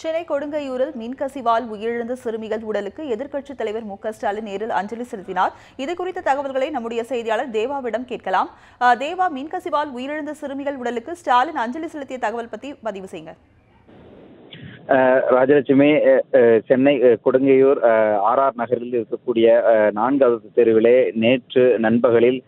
சென்னை கொடுங்கையூரில் மின்கசிவால் உயிரிழந்த சிறுமிகள் உடலுக்கு எதிர்க்கட்சித் தலைவர் மு ஸ்டாலின் நேரில் அஞ்சலி செலுத்தினார். இது குறித்த தகவல்களை நம்முடைய செய்தியாளர் தேவாவிடம் கேட்கலாம். தேவா மின்கசிவால் உயிரிழந்த சிறுமிகள் உடலுக்கு ஸ்டாலின் அஞ்சலி செலுத்திய தகவல் பத்தி பதிவு செய்யுங்க. அஹ் ராஜலட்சுமி அஹ் அஹ் சென்னை அஹ் கொடுங்கையூர் ஆர் ஆர் நகரில் இருக்கக்கூடிய அஹ் நான்காவது தெருவிலே நேற்று நண்பகலில்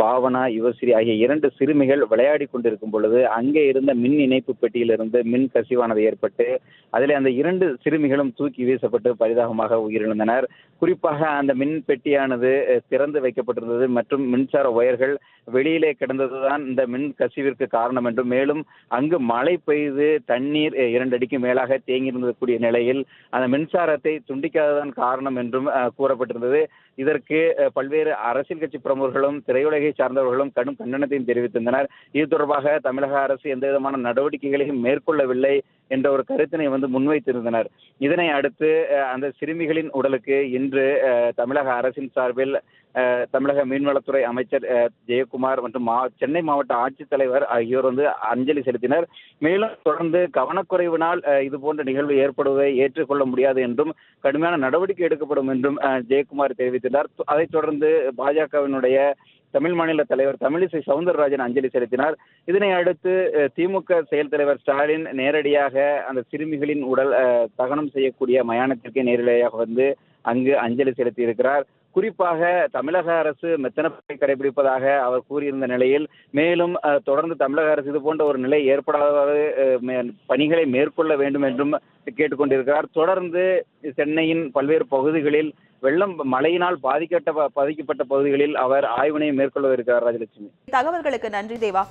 பாவனா யுவஸ்ரீ ஆகிய இரண்டு சிறுமிகள் விளையாடி கொண்டிருக்கும் பொழுது அங்கே இருந்த மின் இணைப்பு பெட்டியிலிருந்து மின் கசிவானது ஏற்பட்டு அதில் அந்த இரண்டு சிறுமிகளும் தூக்கி வீசப்பட்டு பரிதாபமாக உயிரிழந்தனர். குறிப்பாக அந்த மின் பெட்டியானது திறந்து வைக்கப்பட்டிருந்தது மற்றும் மின்சார ஒயர்கள் வெளியிலே கிடந்ததுதான் இந்த மின் கசிவிற்கு காரணம் என்றும் மேலும் அங்கு மழை பெய்து தண்ணீர் இரண்டு அடிக்கு மேலாக தேங்கியிருந்தக்கூடிய நிலையில் அந்த மின்சாரத்தை துண்டிக்காததான் காரணம் என்றும் கூறப்பட்டிருந்தது. இதற்கு பல்வேறு அரசியல் கட்சி பிரமுகர்களும் திரையுலகை சார்ந்தவர்களும் கடும் கண்டனத்தையும் தெரிவித்திருந்தனர். இது தொடர்பாக தமிழக அரசு எந்த விதமான நடவடிக்கைகளையும் மேற்கொள்ளவில்லை. என்ற ஒரு கருத்தினை வந்து முன்வைத்திருந்தனர். இதனை அடுத்து அந்த சிறுமிகளின் உடலுக்கு இன்று தமிழக அரசின் சார்பில் தமிழக மீன்வளத்துறை அமைச்சர் ஜெயக்குமார் மற்றும் மா சென்னை மாவட்ட ஆட்சித்தலைவர் ஆகியோர் வந்து அஞ்சலி செலுத்தினர். மேலும் தொடர்ந்து கவனக்குறைவினால் இது போன்ற நிகழ்வு ஏற்படுவதை ஏற்றுக்கொள்ள முடியாது என்றும் கடுமையான நடவடிக்கை எடுக்கப்படும் என்றும் ஜெயக்குமார் தெரிவித்திருந்தார். அதைத் தொடர்ந்து பாஜகவினுடைய தமிழ் மாநில தலைவர் தமிழிசை சவுந்தரராஜன் அஞ்சலி செலுத்தினார். இதனை அடுத்து திமுக செயல் தலைவர் ஸ்டாலின் நேரடியாக அந்த சிறுமிகளின் உடல் தகனம் செய்யக்கூடிய மயானத்திற்கே நேரடியாக வந்து அங்கு அஞ்சலி செலுத்தி இருக்கிறார் குறிப்பாக தமிழக அரசு மெத்தனப்பை கடைபிடிப்பதாக அவர் கூறியிருந்த நிலையில் மேலும் தொடர்ந்து தமிழக அரசு இது போன்ற ஒரு நிலை ஏற்படாதவாறு பணிகளை மேற்கொள்ள வேண்டும் என்றும் கேட்டுக்கொண்டிருக்கிறார். தொடர்ந்து சென்னையின் பல்வேறு பகுதிகளில் வெள்ளம் மழையினால் பாதிக்கப்பட்ட பாதிக்கப்பட்ட பகுதிகளில் அவர் ஆய்வினை மேற்கொள்ள இருக்கிறார் ராஜலட்சுமி. தகவல்களுக்கு நன்றி தேவா.